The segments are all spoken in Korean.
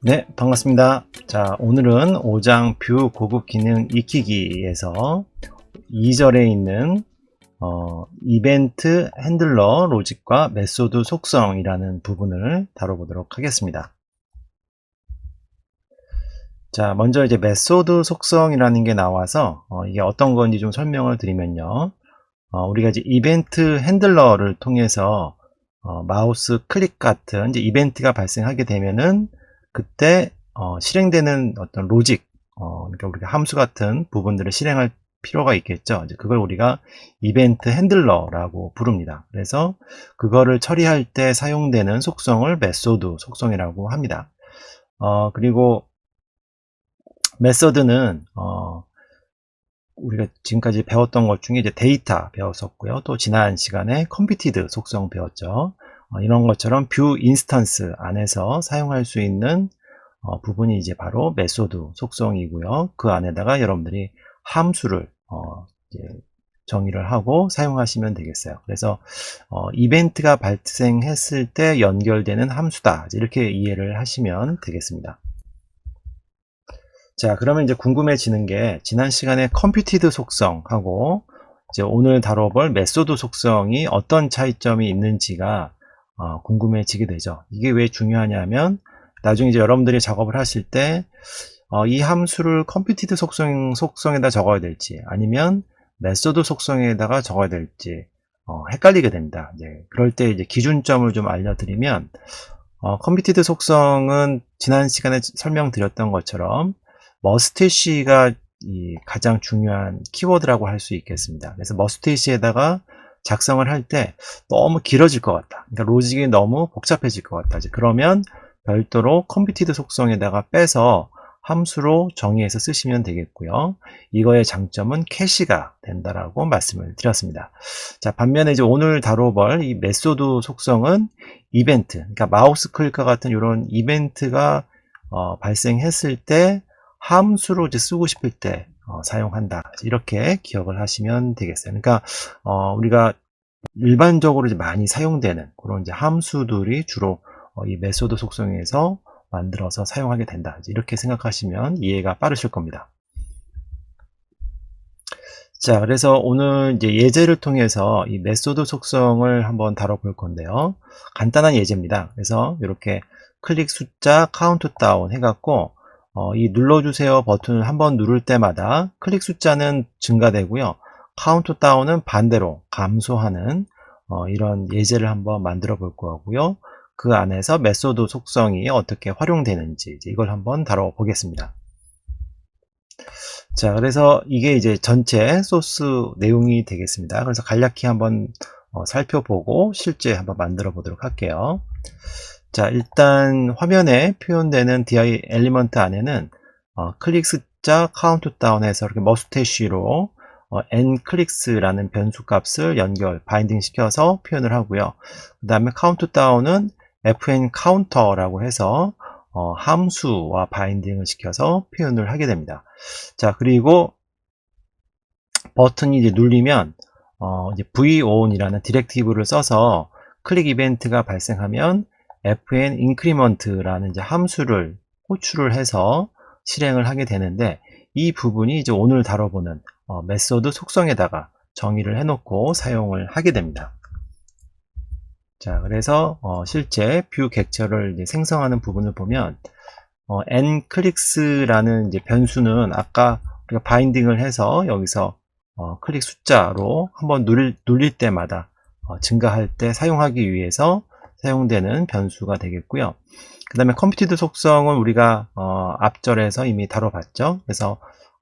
네, 반갑습니다. 자, 오늘은 5장 뷰 고급 기능 익히기에서 2절에 있는 어, 이벤트 핸들러 로직과 메소드 속성이라는 부분을 다뤄보도록 하겠습니다. 자, 먼저 이제 메소드 속성이라는 게 나와서 어, 이게 어떤 건지 좀 설명을 드리면요. 어, 우리가 이제 이벤트 핸들러를 통해서 어, 마우스 클릭 같은 이제 이벤트가 발생하게 되면은 그때 어, 실행되는 어떤 로직, 어, 그러니까 우리가 함수 같은 부분들을 실행할 필요가 있겠죠. 이제 그걸 우리가 이벤트 핸들러라고 부릅니다. 그래서 그거를 처리할 때 사용되는 속성을 메소드 속성이라고 합니다. 어, 그리고 메서드는 어, 우리가 지금까지 배웠던 것 중에 이제 데이터 배웠었고요. 또 지난 시간에 컴퓨티드 속성 배웠죠. 어, 이런 것처럼 뷰 인스턴스 안에서 사용할 수 있는 어, 부분이 이제 바로 메소드 속성이고요. 그 안에다가 여러분들이 함수를 어, 정의를 하고 사용하시면 되겠어요. 그래서 어, 이벤트가 발생했을 때 연결되는 함수다. 이렇게 이해를 하시면 되겠습니다. 자, 그러면 이제 궁금해지는 게 지난 시간에 컴퓨티드 속성하고 이제 오늘 다뤄볼 메소드 속성이 어떤 차이점이 있는지가 어, 궁금해지게 되죠. 이게 왜 중요하냐면 나중에 이제 여러분들이 작업을 하실 때 어, 이 함수를 컴퓨티드 속성, 속성에다 적어야 될지 아니면 메소드 속성에다가 적어야 될지 어, 헷갈리게 됩니다. 이제 그럴 때 이제 기준점을 좀 알려드리면 어, 컴퓨티드 속성은 지난 시간에 설명드렸던 것처럼 머스테시가 가장 중요한 키워드라고 할 수 있겠습니다. 그래서 머스테시에다가 작성을 할 때 너무 길어질 것 같다. 그러니까 로직이 너무 복잡해질 것 같다. 그러면 별도로 컴퓨티드 속성에다가 빼서 함수로 정의해서 쓰시면 되겠고요. 이거의 장점은 캐시가 된다라고 말씀을 드렸습니다. 자, 반면에 이제 오늘 다뤄볼 이 메소드 속성은 이벤트, 그러니까 마우스 클릭과 같은 이런 이벤트가 어, 발생했을 때 함수로 이제 쓰고 싶을 때 어, 사용한다. 이렇게 기억을 하시면 되겠어요. 그러니까 어, 우리가 일반적으로 이제 많이 사용되는 그런 이제 함수들이 주로 어, 이 메소드 속성에서 만들어서 사용하게 된다. 이렇게 생각하시면 이해가 빠르실 겁니다. 자, 그래서 오늘 이제 예제를 통해서 이 메소드 속성을 한번 다뤄볼 건데요. 간단한 예제입니다. 그래서 이렇게 클릭 숫자 카운트 다운 해갖고 어, 이 눌러주세요 버튼을 한번 누를 때마다 클릭 숫자는 증가되고요. 카운트 다운은 반대로 감소하는 어, 이런 예제를 한번 만들어 볼 거고요. 그 안에서 메소드 속성이 어떻게 활용되는지 이걸 한번 다뤄보겠습니다. 자, 그래서 이게 이제 전체 소스 내용이 되겠습니다. 그래서 간략히 한번 어, 살펴보고 실제 한번 만들어 보도록 할게요. 자, 일단 화면에 표현되는 DI 엘리먼트 안에는 어, 클릭 숫자 카운트 다운해서 이렇게 머스테쉬로 어, nclicks라는 변수 값을 연결, 바인딩 시켜서 표현을 하고요. 그 다음에 카운트 다운은 fn counter라고 해서 어, 함수와 바인딩을 시켜서 표현을 하게 됩니다. 자, 그리고 버튼이 이제 눌리면 어, 이제 von이라는 디렉티브를 써서 클릭 이벤트가 발생하면 fn increment라는 함수를 호출을 해서 실행을 하게 되는데 이 부분이 이제 오늘 다뤄보는 어, 메소드 속성에다가 정의를 해놓고 사용을 하게 됩니다. 자, 그래서 어, 실제 뷰 객처를 생성하는 부분을 보면 어, nclicks라는 변수는 아까 우리가 바인딩을 해서 여기서 어, 클릭 숫자로 한번 누릴, 눌릴 때마다 어, 증가할 때 사용하기 위해서 사용되는 변수가 되겠고요. 그 다음에 컴퓨티드 속성은 우리가 어, 앞절에서 이미 다뤄봤죠. 그래서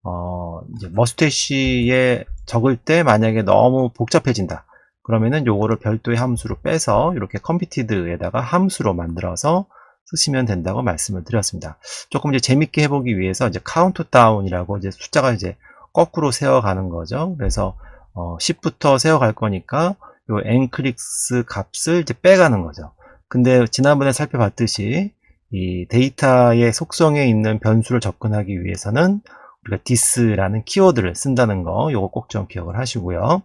어, 이제 머스테시에 적을 때 만약에 너무 복잡해진다. 그러면은 요거를 별도의 함수로 빼서 이렇게 컴퓨티드에다가 함수로 만들어서 쓰시면 된다고 말씀을 드렸습니다. 조금 이제 재밌게 해보기 위해서 이제 카운트 다운이라고 이제 숫자가 이제 거꾸로 세어가는 거죠. 그래서 어, 10부터 세어갈 거니까 요 nclicks 값을 이제 빼가는 거죠. 근데 지난번에 살펴봤듯이 이 데이터의 속성에 있는 변수를 접근하기 위해서는 우리가 this라는 키워드를 쓴다는 거 요거 꼭 좀 기억을 하시고요.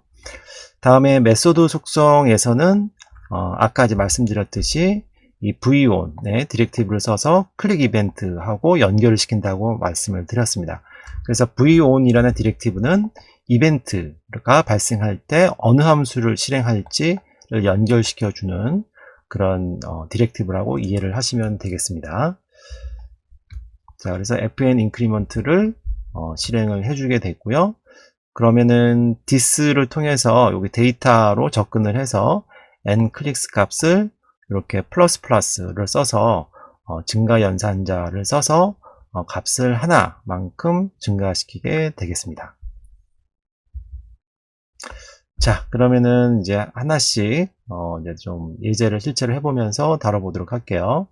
다음에 메소드 속성에서는 어, 아까 이제 말씀드렸듯이 이 v1의 디렉티브를 써서 클릭 이벤트하고 연결을 시킨다고 말씀을 드렸습니다. 그래서 v1이라는 디렉티브는 이벤트가 발생할 때 어느 함수를 실행할지를 연결시켜 주는 그런 어, 디렉티브라고 이해를 하시면 되겠습니다. 자, 그래서 fn 인크리먼트를 어, 실행을 해주게 됐고요. 그러면은 this를 통해서 여기 데이터로 접근을 해서 n 클릭스 값을 이렇게 플러스 플러스를 써서 어, 증가 연산자를 써서 어, 값을 하나만큼 증가시키게 되겠습니다. 자, 그러면은 이제 하나씩 어, 이제 좀 예제를 실제로 해보면서 다뤄보도록 할게요.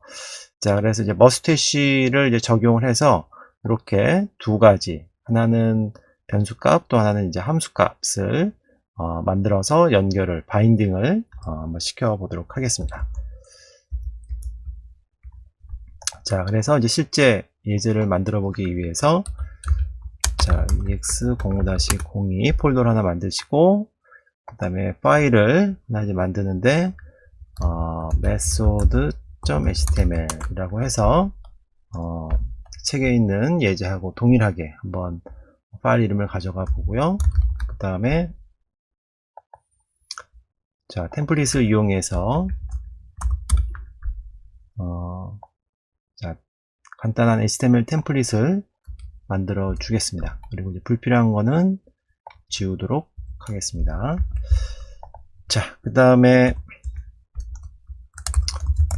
자, 그래서 이제 머스테시를 이제 적용을 해서 이렇게 두 가지 하나는 변수값 또 하나는 이제 함수값을 어, 만들어서 연결을 바인딩을 어, 한번 시켜 보도록 하겠습니다. 자, 그래서 이제 실제 예제를 만들어 보기 위해서 자, ex05-02 폴더를 하나 만드시고 그 다음에 파일을 하나 이제 만드는데 어, method.html 이라고 해서 어, 책에 있는 예제하고 동일하게 한번 파일 이름을 가져가 보고요. 그 다음에 자 템플릿을 이용해서 어, 자 간단한 HTML 템플릿을 만들어 주겠습니다. 그리고 이제 불필요한 거는 지우도록 하겠습니다. 자, 그 다음에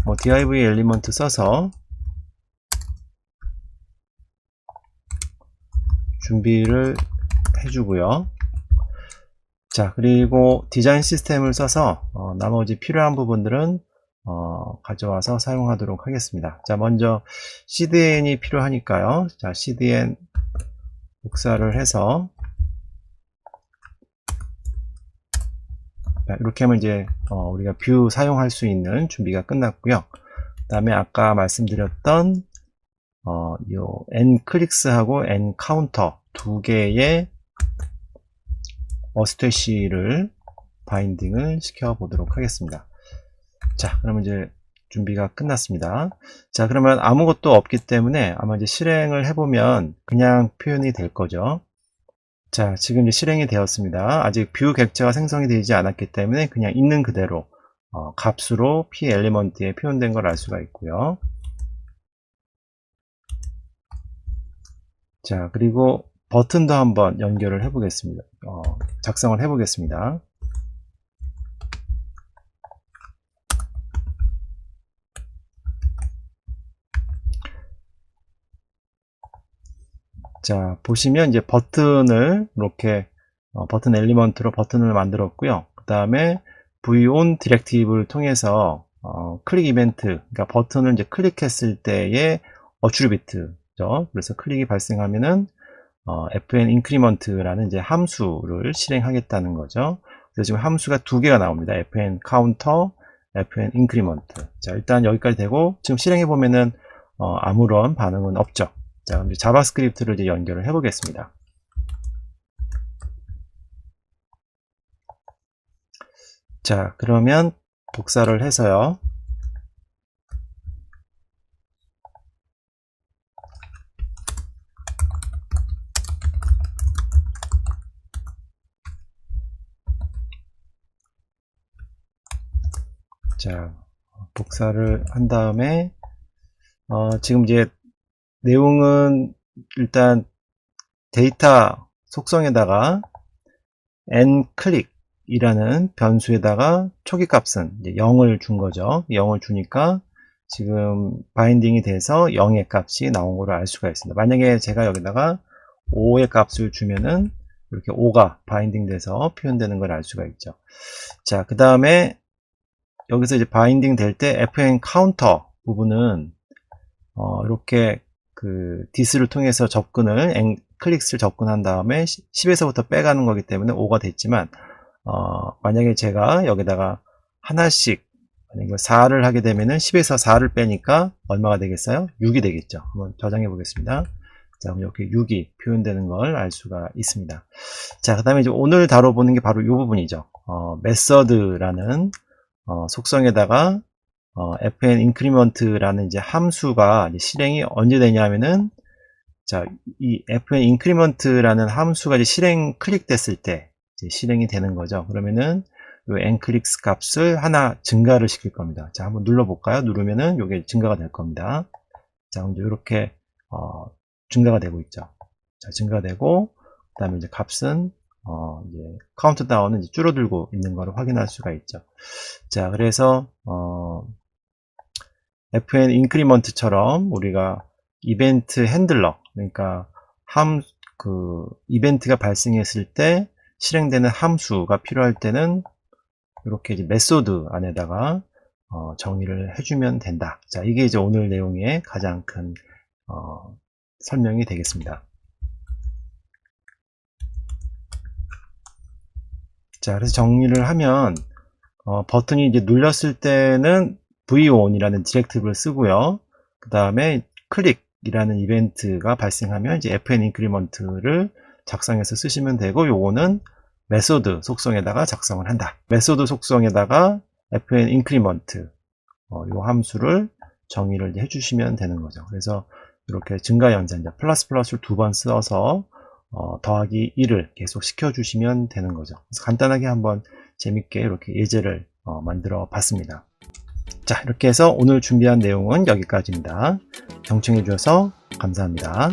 뭐 div 엘리먼트 써서 준비를 해주고요. 자, 그리고 디자인 시스템을 써서 어, 나머지 필요한 부분들은 어, 가져와서 사용하도록 하겠습니다. 자, 먼저 cdn이 필요하니까요. 자, cdn 복사를 해서 자, 이렇게 하면 이제 어, 우리가 뷰 사용할 수 있는 준비가 끝났고요. 그 다음에 아까 말씀드렸던 어, 요 n 클릭스하고 n 카운터 두 개의 어스테시를 바인딩을 시켜 보도록 하겠습니다. 자, 그러면 이제 준비가 끝났습니다. 자, 그러면 아무것도 없기 때문에 아마 이제 실행을 해보면 그냥 표현이 될 거죠. 자, 지금 이제 실행이 되었습니다. 아직 뷰 객체가 생성이 되지 않았기 때문에 그냥 있는 그대로 어, 값으로 p 엘리먼트에 표현된 걸 알 수가 있고요. 자, 그리고 버튼도 한번 연결을 해 보겠습니다. 어, 작성을 해 보겠습니다. 자, 보시면 이제 버튼을 이렇게 어, 버튼 엘리먼트로 버튼을 만들었고요. 그 다음에 v-on 디렉티브를 통해서 어, 클릭 이벤트, 그러니까 버튼을 이제 클릭했을 때의 어트리비트 죠. 그래서 클릭이 발생하면은 어, fn increment라는 이제 함수를 실행하겠다는 거죠. 그래서 지금 함수가 두 개가 나옵니다. fn counter, fn increment. 자, 일단 여기까지 되고 지금 실행해 보면은 어, 아무런 반응은 없죠. 자, 그럼 이제 자바스크립트를 이제 연결을 해 보겠습니다. 자, 그러면 복사를 해서요. 자, 복사를 한 다음에 어, 지금 이제 내용은 일단 데이터 속성에다가 n 클릭이라는 변수에다가 초기 값은 0을 준 거죠. 0을 주니까 지금 바인딩이 돼서 0의 값이 나온 걸로 알 수가 있습니다. 만약에 제가 여기다가 5의 값을 주면은 이렇게 5가 바인딩 돼서 표현되는 걸 알 수가 있죠. 자, 그 다음에 여기서 이제 바인딩 될 때 fn 카운터 부분은 어, 이렇게 그 디스를 통해서 접근을 엔, 클릭스를 접근한 다음에 10에서부터 빼가는 거기 때문에 5가 됐지만 어, 만약에 제가 여기다가 하나씩 만약에 4를 하게 되면은 10에서 4를 빼니까 얼마가 되겠어요? 6이 되겠죠. 한번 저장해 보겠습니다. 자, 이렇게 6이 표현되는 걸 알 수가 있습니다. 자, 그 다음에 이제 오늘 다뤄보는 게 바로 이 부분이죠. 어, 메서드라는 어, 속성에다가 어, fn increment라는 이제 함수가 이제 실행이 언제 되냐면은 자, 이 fn increment라는 함수가 이제 실행 클릭됐을 때 실행이 되는 거죠. 그러면은 요 nclicks 값을 하나 증가를 시킬 겁니다. 자, 한번 눌러볼까요? 누르면은 요게 증가가 될 겁니다. 자, 이제 이렇게 어, 증가가 되고 있죠. 자, 증가되고 그 다음에 이제 값은 어, 이제 카운트다운은 이제 줄어들고 있는 것을 확인할 수가 있죠. 자, 그래서 어, fn 인크리먼트처럼 우리가 이벤트 핸들러 그러니까 함 그 이벤트가 발생했을 때 실행되는 함수가 필요할 때는 이렇게 이제 메소드 안에다가 어, 정의를 해주면 된다. 자, 이게 이제 오늘 내용의 가장 큰 어, 설명이 되겠습니다. 자, 그래서 정리를 하면 어, 버튼이 이제 눌렸을 때는 v1이라는 디렉티브를 쓰고요. 그 다음에 클릭이라는 이벤트가 발생하면 이제 fn 인크리먼트를 작성해서 쓰시면 되고 요거는 메소드 속성에다가 작성을 한다. 메소드 속성에다가 fn 인크리먼트 어, 요 함수를 정의를 해주시면 되는 거죠. 그래서 이렇게 증가 연산 플러스 플러스를 두 번 써서 어, 더하기 1을 계속 시켜주시면 되는 거죠. 그래서 간단하게 한번 재밌게 이렇게 예제를 어, 만들어 봤습니다. 자, 이렇게 해서 오늘 준비한 내용은 여기까지입니다. 경청해 주셔서 감사합니다.